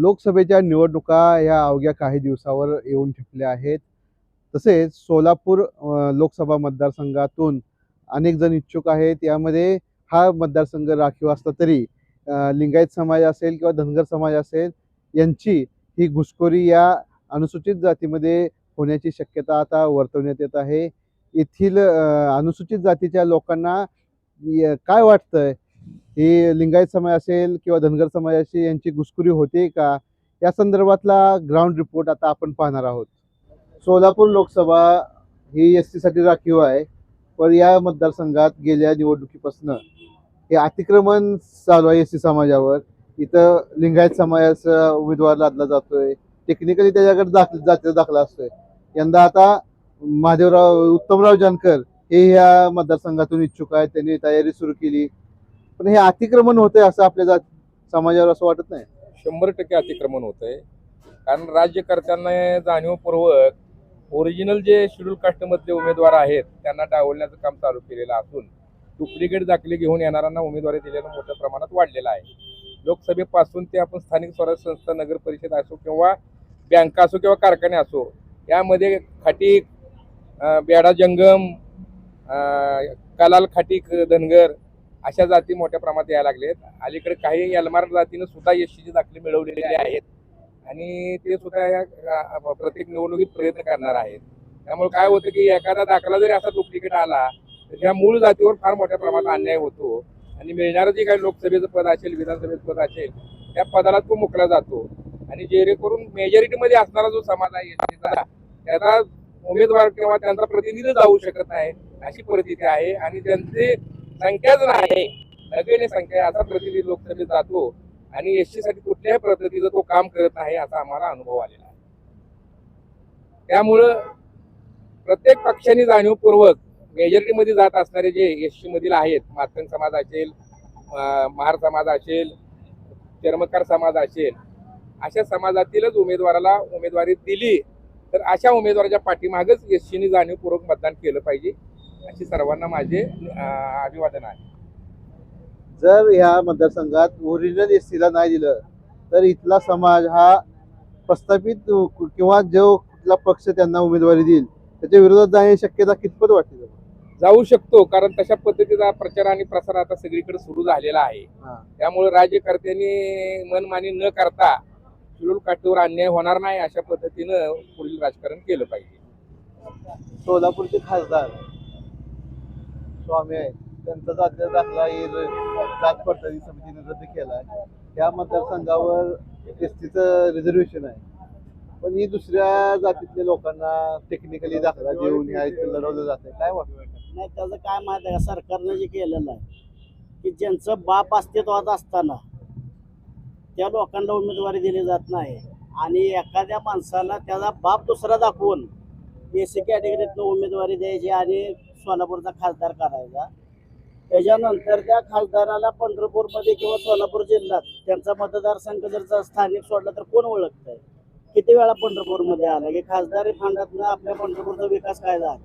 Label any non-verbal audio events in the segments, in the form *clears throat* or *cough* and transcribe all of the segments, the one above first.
लोकसभेच्या निवडणुका या अवघ्या काही दिवसावर येऊन ठेपल्या आहेत. तसेच सोलापूर लोकसभा मतदारसंघातून अनेक जण इच्छुक आहेत. यामध्ये हा मतदारसंघ राखीव असला तरी लिंगायत समाज असेल किंवा धनगर समाज असेल यांची ही घुसखोरी या अनुसूचित जातीमध्ये होण्याची शक्यता आता वर्तवण्यात येत आहे. येथील अनुसूचित जातीच्या लोकांना काय वाटतंय? हे लिंगायत समाज असेल किंवा धनगर समाजाची यांची घुसखोरी होते का? या संदर्भातला ग्राउंड रिपोर्ट आता आपण पाहणार आहोत. सोलापूर लोकसभा ही एस टीसाठी राखीव आहे पण या मतदारसंघात गेल्या निवडणुकीपासून हे अतिक्रमण चालू आहे एस टी समाजावर. इथं लिंगायत समाजाचा उमेदवार लादला जातोय. टेक्निकली त्याच्याकडे दाखल जातीचा दाखला असतोय. यंदा आता महादेवराव उत्तमराव जानकर हे ह्या मतदारसंघातून इच्छुक आहेत. त्यांनी तयारी सुरू केली. पण हे अतिक्रमण होतंय असं आपल्या जात समाजावर असं वाटत नाही. शंभर टक्के अतिक्रमण होत आहे कारण राज्यकर्त्यांना जाणीवपूर्वक ओरिजिनल जे शेड्यूल कास्टमधले उमेदवार आहेत त्यांना डावलण्याचं काम चालू केलेलं असून डुप्लिकेट दाखले घेऊन येणाऱ्यांना उमेदवारी दिलेलं मोठ्या प्रमाणात वाढलेलं आहे. लोकसभेपासून ते आपण स्थानिक स्वराज्य संस्था नगर परिषद असो किंवा बँका असो किंवा कारखाने असो यामध्ये खाटीक बेडा जंगम कलाल खाटीक धनगर अशा जाती मोठ्या प्रमाणात यायला लागलेत. अलीकडे काही यलमार जातीनं सुद्धा यशीचे दाखले मिळवलेले आहेत. आणि ते सुद्धा या प्रत्येक निवडणुकीत प्रयत्न करणार आहेत. त्यामुळे काय होतं की एखादा दाखला जरी असा डुप्लिकेट आला तर ह्या मूळ जातीवर फार मोठ्या प्रमाणात अन्याय होतो. आणि मिळणारं जे काही लोकसभेचं पद असेल विधानसभेचं पद असेल त्या पदाला तो मुकला जातो. आणि जेणेकरून मेजॉरिटीमध्ये असणारा जो समाज आहे त्याचा उमेदवार किंवा त्यांचा प्रतिनिधी जाऊ शकत नाही अशी परिस्थिती आहे. आणि त्यांचे संख्याच नाही. नगण्य संख्या असा प्रतिनिधी लोकसभेत जातो आणि एसटी साठी कुठल्याही पद्धतीचं तो काम करत नाही असा आम्हाला अनुभव आलेला आहे. त्यामुळं प्रत्येक पक्षाने जाणीवपूर्वक मेजॉरिटीमध्ये जात असणारे जे एसटी मधील आहेत मातंग समाज असेल महार समाज असेल चर्मकार समाज असेल अशा समाजातीलच उमेदवाराला उमेदवारी दिली तर अशा उमेदवाराच्या पाठीमागच एसटीने जाणीवपूर्वक मतदान केलं पाहिजे. अशी सर्वांना माझे अभिवादन आहे जर ह्या मतदारसंघात ओरिजिनल एस टीला नाही दिलं तर इथला समाज हा प्रस्थापित किंवा जो कुठला पक्ष त्यांना उमेदवारी देईल त्याच्या विरोधात जाण्याची शक्यता कितपत वाटते? जाऊ शकतो कारण तशा पद्धतीचा प्रचार आणि प्रसार आता सगळीकडे सुरू झालेला आहे. त्यामुळे राज्यकर्त्यांनी मनमानी न करता शिरूर काठीवर अन्याय होणार नाही अशा पद्धतीनं पुढील राजकारण केलं पाहिजे सोलापूरचे खासदार स्वामी आहेत त्यांचा जातीचा दाखला ही जात पडताळणी समितीने रद्द केला त्या मतदारसंघावर एस टीचं रिझर्वेशन आहे. पण ही दुसऱ्या जातीतल्या लोकांना टेक्निकली दाखला देऊन या इथे लढवलं जात आहे. काय वाटतं? नाही त्याचं काय माहिती आहे का? सरकारनं जे केलेलं आहे की ज्यांचं बाप अस्तित्वात असताना त्या लोकांना उमेदवारी दिली जात नाही. आणि एखाद्या माणसाला त्याचा बाप दुसरा दाखवून एस सी कॅटेगरीतनं उमेदवारी द्यायची आणि सोलापूरचा खासदार करायचा. त्याच्यानंतर त्या खासदाराला पंढरपूरमध्ये किंवा सोलापूर जिल्ह्यात त्यांचा मतदारसंघ जर स्थानिक सोडला तर कोण ओळखतंय? किती वेळा पंढरपूरमध्ये आला? की खासदारी फंडातनं आपल्या पंढरपूरचा विकास काय झाला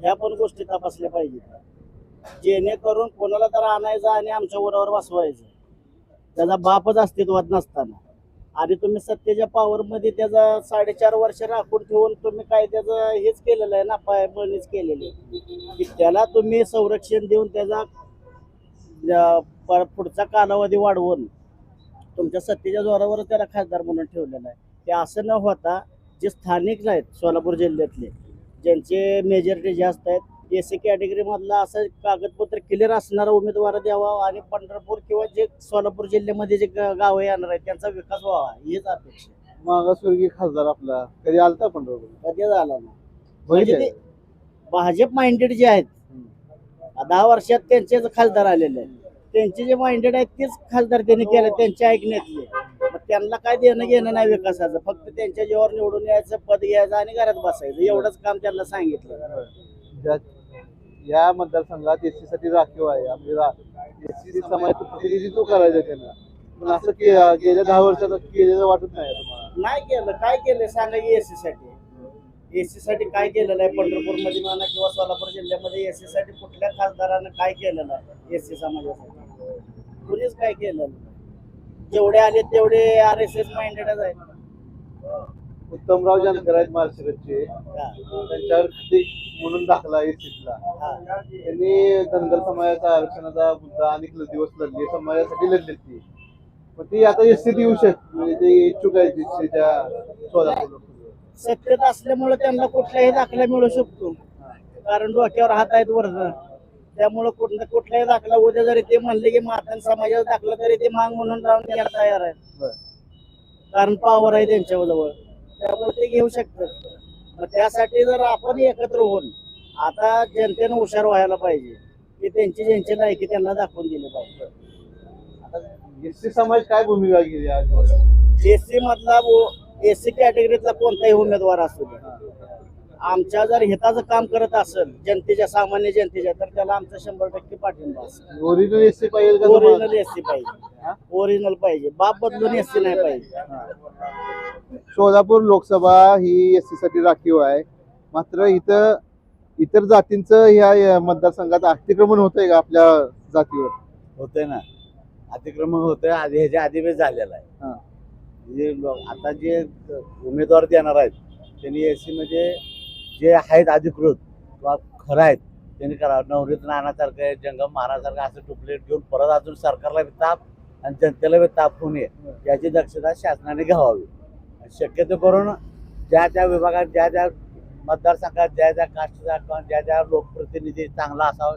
ह्या पण गोष्टी तपासल्या पाहिजेत. जेणेकरून कोणाला तर आणायचं आणि आमच्या उरावर बसवायचं. त्याचा बापच अस्तित्वात नसताना. आणि तुम्ही सत्तेच्या पॉवरमध्ये त्याचा साडेचार वर्ष राखून ठेवून तुम्ही काय त्याचं हेच केलेलं आहे ना पायबळणीच केलेली आहे. की त्याला तुम्ही संरक्षण देऊन त्याचा प- पुढचा कालावधी वाढवून तुमच्या सत्तेच्या जोरावर त्याला खासदार म्हणून ठेवलेलं आहे. ते असं न होता जे स्थानिक आहेत सोलापूर जिल्ह्यातले ज्यांचे मेजॉरिटी जास्त आहेत एस सी कॅटेगरीमधला असं कागदपत्र क्लिअर असणारा उमेदवार द्यावा आणि पंढरपूर किंवा जे सोलापूर जिल्ह्यामध्ये जे गावं येणार आहेत त्यांचा विकास व्हावा हीच अपेक्षा आहे. मागासवर्गीय खासदार आपला कधी आलता पंढरपूर? कधी झाला ना म्हणजे? ते. भाजप माइंडेड जे आहेत दहा वर्षात त्यांचेच खासदार आलेले आहेत. त्यांचे जे माइंडेड आहेत तेच खासदार त्यांनी केले त्यांच्या ऐकण्यातले. मग त्यांना काय देणं घेणं नाही विकासाचं. फक्त त्यांच्या जीवावर निवडून यायचं पद घ्यायचं आणि घरात बसायचं. एवढंच काम त्यांना सांगितलं. ज्या- या मतदारसंघात एससाठी राखीव आहे. आपल्याला एस सी समाजाचं प्रतिनिधित्व करायचं त्यांना. पण असं के- गेल्या दहा वर्षात केलेलं वाटत नाही तुम्हाला नाही केलं. काय केलं सांगा एसी साठी सी साठी काय केलेलं आहे? पंढरपूरमध्ये म्हणा किंवा सोलापूर जिल्ह्यामध्ये एसी साठी कुठल्या खासदारानं काय केलेलं आहे? एसी समाजासाठी. कुणीच काय केलेलं जेवढे आले तेवढे आर एस एस माइंडेडच आहेत. उत्तमराव जानकर आहेत हा, त्यांच्यावर खतिक म्हणून दाखला एसीतला हा. त्यांनी धनगर समाजाचा आरक्षणाचा मुद्दा अनेक दिवस लढले समाजासाठी लढले ती. पण ती आता एसटीत येऊ शकते म्हणजे ते इच्छुक आहेत एसटीच्या लोकसभेवर. सत्तेत असल्यामुळे त्यांना कुठलाही दाखला मिळू शकतो. कारण डोक्यावर हात आहेत वर्ण त्यामुळे कुठला कुठलाही दाखला उद्या जरी ते म्हणले की मातान समाजाचा दाखला तरी ते माग म्हणून द्यायला तयार बरं. कारण पॉवर आहे त्यांच्या जवळ त्यामुळे ते घेऊ शकतात मग त्यासाठी जर आपण एकत्र होऊन आता जनतेनं हुशार व्हायला पाहिजे की त्यांची ज्यांची लायकी त्यांना दाखवून दिली पाहिजे. एसटी समाज काय भूमिका या दिवसात? एससी मधला एससी कॅटेगरीतला कोणताही उमेदवार असू दे. आमच्या जर हिताचं काम करत असेल जनतेच्या सामान्य जनतेच्या तर त्याला आमचा शंभर टक्के पाठिंबा असेल. ओरिजिनल एसटी पाहिजे का तुम्हाला? ओरिजिनल एससी पाहिजे. ओरिजिनल पाहिजे. बाप बदलून एससी नाही पाहिजे. सोलापूर लोकसभा ही एसटी साठी राखीव आहे. मात्र इथं इतर जातींचं ह्या या मतदारसंघात अतिक्रमण होतंय का आपल्या जातीवर? होते ना. अतिक्रमण होतंय. आधी ह्याच्या आधी बी झालेलं आहे. हा. म्हणजे लो- आता जे उमेदवार देणार आहेत त्यांनी एसी मध्ये जे आहेत अधिकृत किंवा खरं आहेत त्यांनी करावं नवरीत नानासारखं आहे जंगम महाराजसारखं असं डुप्लेट घेऊन परत अजून सरकारला ताप आणि जनतेला बी ताप होऊ नये याची दक्षता शासनाने घ्यावी. शक्यतो करून ज्या त्या विभागात ज्या ज्या मतदारसंघात ज्या ज्या कास्टचा किंवा ज्या ज्या लोकप्रतिनिधी चांगला असावा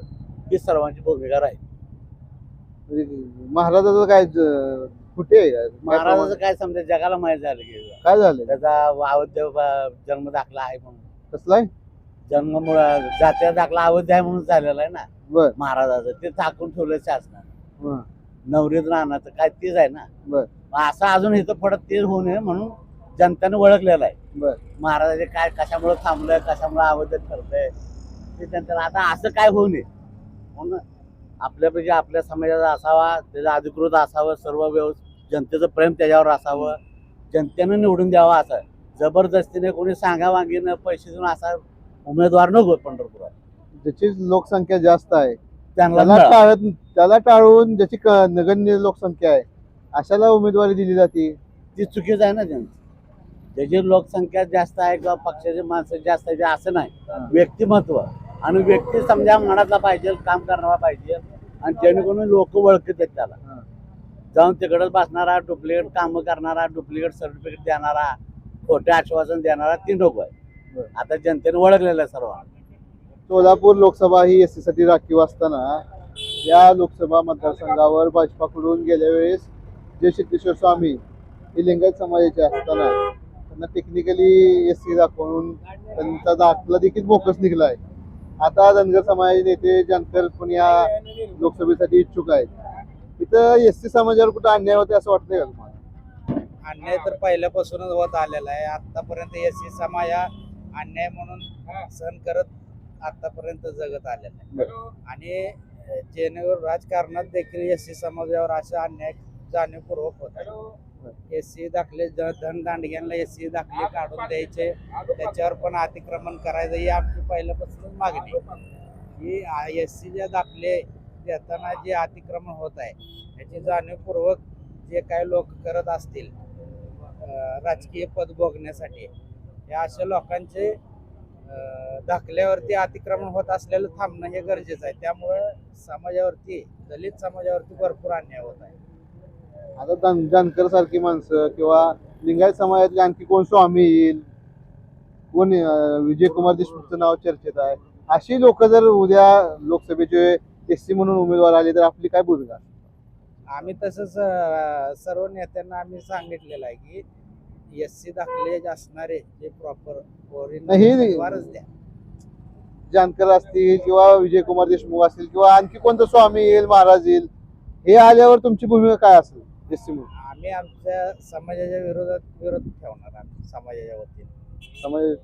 ही सर्वांची भूमिका राहील. म्हणजे महाराजाचं काय कुठे महाराजाचं काय समजा जगाला माहीत झालं की काय झालं? त्याचा अवध्य जन्म दाखला आहे म्हणून. कसलाय जन्म जात्या दाखला अवध्य आहे म्हणून झालेला आहे ना. बर. महाराजाचं. ते झाकून ठेवलं शासनाने. हं. नवरीत राहण्याचं काय तेच आहे ना. बर. मग असं अजून इथं पडत तेच होऊ नये म्हणून जनतेने ओळखलेलं आहे. बर. महाराजाचे काय कशामुळे थांबलंय कशामुळे अवध्य ठरलंय ते जनतेला आता असं काय होऊ नये. म्हणून आपल्यापैकी आपल्या समाजाचा असावा त्याचा अधिकृत असावं सर्व व्यवस्थित जनतेचं प्रेम त्याच्यावर असावं जनतेनं निवडून द्यावा असं जबरदस्तीने कोणी सांगा वांगीनं पैसे देऊन असा उमेदवार नको पंढरपुरात. ज्याची लोकसंख्या जास्त आहे. त्यांना त्याला. टाळत त्याला टाळून ज्याची क- नगण्य लोकसंख्या आहे अशाला उमेदवारी दिली जाते. ती चुकीच आहे ना त्यांचं. त्याची लोकसंख्या जास्त आहे किंवा पक्षाचे माणसं जास्त आहे असं नाही. व्यक्तिमत्व. आणि व्यक्ती समजा मनातला पाहिजे काम करणारा पाहिजे आणि जेणेकरून लोक ओळखत आहेत त्याला. जाऊन तिकडच बसणारा डुप्लिकेट कामं करणारा डुप्लिकेट सर्टिफिकेट देणारा खोटे आश्वासन देणारा ती नको आहे. आता जनतेने ओळखलेलं आहे सर्वांना. सोलापूर लोकसभा ही एससाठी राखीव असताना या लोकसभा मतदारसंघावर भाजपाकडून गेल्या वेळेस जे सिद्धेश्वर स्वामी हे लिंगायत समाजाचे असताना त्यांना टेक्निकली एस सी दाखवून त्यांचा दाखला देखील बोकस निघलाय. आता धनगर समाजाचे नेते जानकर पण या लोकसभेसाठी इच्छुक आहेत. इथं एस सी समाजावर कुठं अन्याय होते असं वाटतंय का तुम्हाला? अन्याय तर पहिल्यापासूनच होत आलेला आहे. आतापर्यंत एस सी समाज हा अन्याय म्हणून सहन करत आतापर्यंत जगत आलेला आहे. आणि जेणेकरून राजकारणात देखील एस सी समाजावर असा अन्याय जाणीवपूर्वक होत एस सी दाखले ज- धनदांडग्यांना एस सी दाखले काढून द्यायचे. त्याच्यावर पण अतिक्रमण करायचं ही आमची पहिल्यापासूनच मागणी आहे. ही एस सी दाखले देताना जे अतिक्रमण होत आहे याची जाणीवपूर्वक जे काही लोक करत असतील राजकीय पद भोगण्यासाठी. या अशा लोकांचे दाखल्यावरती अतिक्रमण होत असलेलं थांबणं हे गरजेचं आहे. त्यामुळं समाजावरती दलित समाजावरती भरपूर अन्याय होत आहे. आता धन जानकर सारखी माणसं किंवा लिंगायत समाजातले आणखी कोण स्वामी येईल? कोण विजय विजयकुमार देशमुखचं नाव चर्चेत आहे? अशी लोक जर उद्या लोकसभेचे एस सी म्हणून उमेदवार आले तर आपली काय भूमिका? आम्ही तसंच सर्व नेत्यांना आम्ही सांगितलेलं आहे की एस सी दाखले जे असणारे जे प्रॉपर नाही, उमेदवारच द्या. जानकर असतील किंवा विजयकुमार देशमुख असतील किंवा आणखी कोणतं स्वामी येईल महाराज येईल हे आल्यावर तुमची भूमिका काय असेल एस सी म्हणून आम्ही आमच्या समाजाच्या विरोधात विरोध ठेवणार आम्ही समाजाच्या वतीने. समाज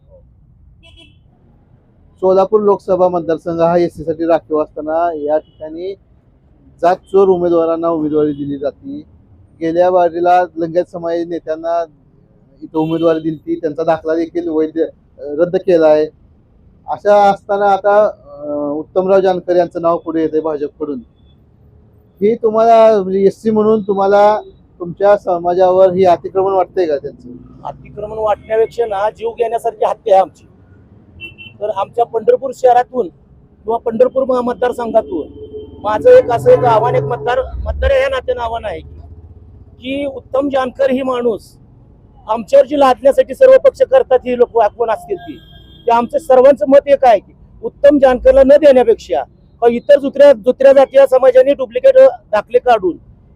सोलापूर लोकसभा मतदारसंघ हा एस सी साठी राखीव असताना या ठिकाणी जात चोर उमेदवारांना उमेदवारी दिली जाते. गेल्या वारीला लिंगायत समाज नेत्यांना इथं उमेदवारी दिली ती त्यांचा दाखला देखील वैध रद्द केला आहे अशा असताना आता उत्तमराव जानकर यांचं नाव पुढे येते भाजपकडून. ही तुम्हाला म्हणजे एस सी म्हणून तुम्हाला तुमच्या समाजावर ही अतिक्रमण वाटतंय का त्यांचं? अतिक्रमण वाटण्यापेक्षा ना जीव घेण्यासारखी हत्या आहे आमची. तर आमच्या पंढरपूर शहरातून किंवा पंढरपूर मतदारसंघातून माझं एक असं एक आव्हान एक मतदार मतदार या नात्यानं आव्हान आहे की उत्तम जानकर ही माणूस आमच्यावर जी लादण्यासाठी सर्व पक्ष करतात ही लोक कोण असतील ती. ते आमचं सर्वांचं मत एक आहे की उत्तम जानकरला न देण्यापेक्षा इतर दुसऱ्या दुसऱ्या जातीय समाजाने डुप्लिकेट दाखले काढून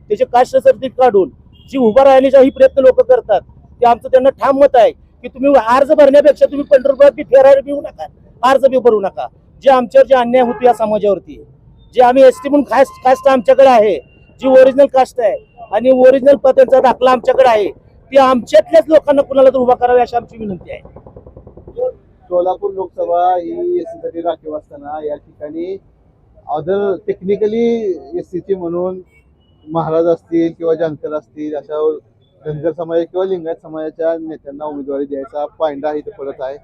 त्याचे कास्ट सर्टिफिकेट काढून जी उभा राहण्याचाही प्रयत्न लोक करतात ते आमचं त्यांना ठाम मत आहे की तुम्ही अर्ज भरण्यापेक्षा तुम्ही पंढरपुरात बी फेरायला बी नका अर्ज बी भरू नका. जे आमच्यावर जे अन्याय होतो या समाजावरती. जे आम्ही एस टी म्हणून कास्ट कास्ट आमच्याकडे आहे जी ओरिजिनल कास्ट आहे आणि ओरिजिनल त्यांचा दाखला आमच्याकडे आहे ती आमच्यातल्याच लोकांना कुणाला तर उभा करावी अशी आमची विनंती आहे. सोलापूर लोकसभा ही एससाठी राखीव असताना या ठिकाणी अदर टेक्निकली एस ची म्हणून महाराज असतील किंवा जानकर असतील अशा धनगर समाज किंवा लिंगायत समाजाच्या नेत्यांना उमेदवारी द्यायचा पायंडा इथे पडत आहे.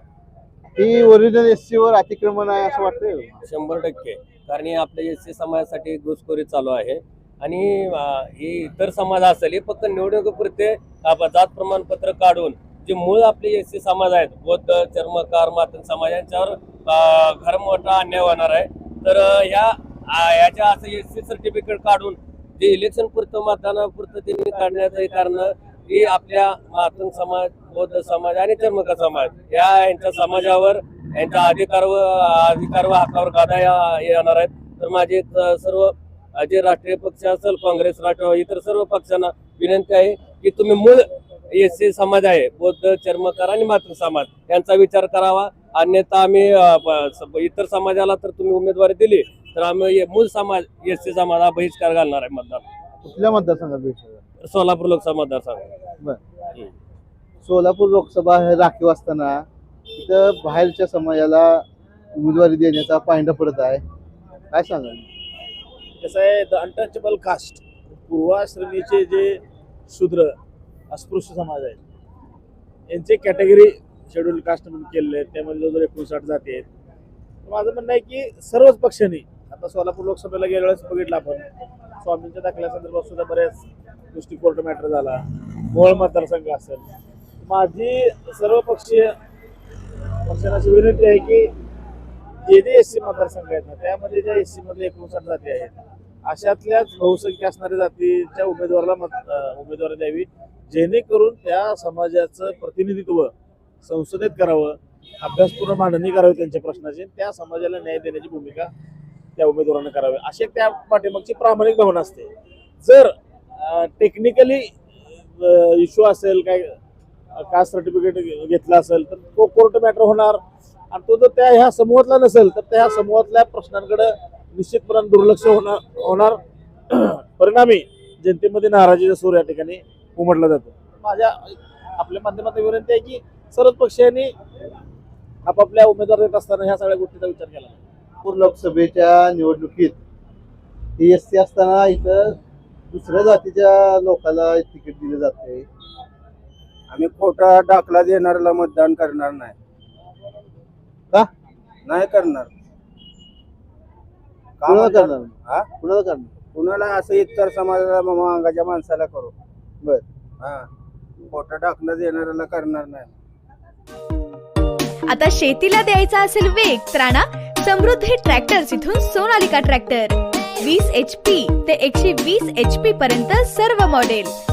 ही ओरिजिनल एस वर अतिक्रमण आहे असं वाटतंय? शंभर टक्के. कारण हे आपल्या एस सी समाजासाठी घुसखोरी चालू आहे. आणि ही हे इतर समाज असेल हे फक्त निवडणुकीपुरते जात प्रमाणपत्र काढून जे मूळ आपले एस सी समाज आहेत बौद्ध चर्मकार मातन समाज यांच्यावर घर मोठा अन्याय होणार आहे. तर या याच्या असं एस सी सर्टिफिकेट काढून जे इलेक्शन पुरतं मतदानापुरतं त्यांनी काढण्याचं कारण ही आपल्या मातन समाज बौद्ध समाज आणि चर्मकार समाज या यांच्या समाजावर यांच्या अधिकार व अधिकार व हक्कावर गादा या- येणार आहेत. तर माझे सर्व जे राष्ट्रीय पक्ष असेल काँग्रेस राष्ट्रवादी इतर सर्व पक्षांना विनंती आहे की तुम्ही मूळ एस सी समाज आहे बौद्ध चर्मकार आणि मातृ समाज यांचा विचार करावा. अन्यथा आम्ही इतर समाजाला तर तुम्ही उमेदवारी दिली तर आम्ही मूळ समाज एस सी समाज हा बहिष्कार घालणार आहे मतदान. कुठल्या मतदारसंघात सोलापूर लोकसभा मतदारसंघ. सोलापूर लोकसभा हे राखीव असताना तिथं बाहेरच्या समाजाला उमेदवारी देण्याचा पायंडा पडत आहे. काय सांगाल? कसं आहे द अनटचेबल कास्ट पूर्वाश्रमीचे जे शूद्र अस्पृश्य समाज आहेत यांचे कॅटेगरी शेड्यूल कास्ट म्हणून केलेले आहेत. त्यामध्ये जवळजवळ एकोणसाठ जाती आहेत. तर माझं म्हणणं आहे की सर्वच पक्षांनी आता सोलापूर लोकसभेला गेल्या वेळेस बघितलं आपण स्वामींच्या दाखल्यासंदर्भात सुद्धा बऱ्याच गोष्टी कोर्ट मॅटर झाला मोहोळ मतदारसंघ असेल. माझी सर्व पक्षीय अशी विनंती आहे की जे जे एस सी मतदारसंघ आहेत ना त्यामध्ये ज्या एस सी मध्ये एकोणसाठ जाती आहेत अशातल्याच बहुसंख्य असणाऱ्या जातीच्या उमेदवाराला मत उमेदवारी द्यावी जेणेकरून त्या समाजाचं प्रतिनिधित्व संसदेत करावं अभ्यासपूर्ण मांडणी करावी त्यांच्या प्रश्नाची त्या समाजाला न्याय देण्याची भूमिका त्या उमेदवारांना करावी. अशी त्या पाठीमागची प्रामाणिक भावना असते. जर टेक्निकली इश्यू असेल काय कास्ट सर्टिफिकेट घेतलं असेल तर तो कोर्ट मॅटर होणार. आणि तो जर त्या ह्या समूहातला नसेल तर त्या समूहातल्या प्रश्नांकडे निश्चितपणे दुर्लक्ष होणार होणार. *clears throat* परिणामी जनतेमध्ये नाराजीचा सूर या ठिकाणी उमटला जातो. माझ्या आपल्या माध्यमातून विनंती आहे की सर्वच पक्षांनी आपापल्या उमेदवार देत असताना ह्या सगळ्या गोष्टीचा विचार केला नागपूर लोकसभेच्या निवडणुकीत एस सी असताना इथं दुसऱ्या जातीच्या लोकाला तिकीट दिले जाते आम्ही खोटा दाखला देणाऱ्याला मतदान करणार नाही. का? नाही करणार. का कुणाला मतदान- करणार? हा? कुणाला करणार? कुणाला असं इतर समाजाला मागाच्या माणसाला करू? बर. हा. खोटा दाखला देणाऱ्याला करणार नाही. आता शेतीला द्यायचा असेल वेग तर आणा समृद्धी ट्रॅक्टर्स इथून सोनालिका ट्रॅक्टर. वीस एच पी ते एकशे वीस एच पी पर्यंत सर्व मॉडेल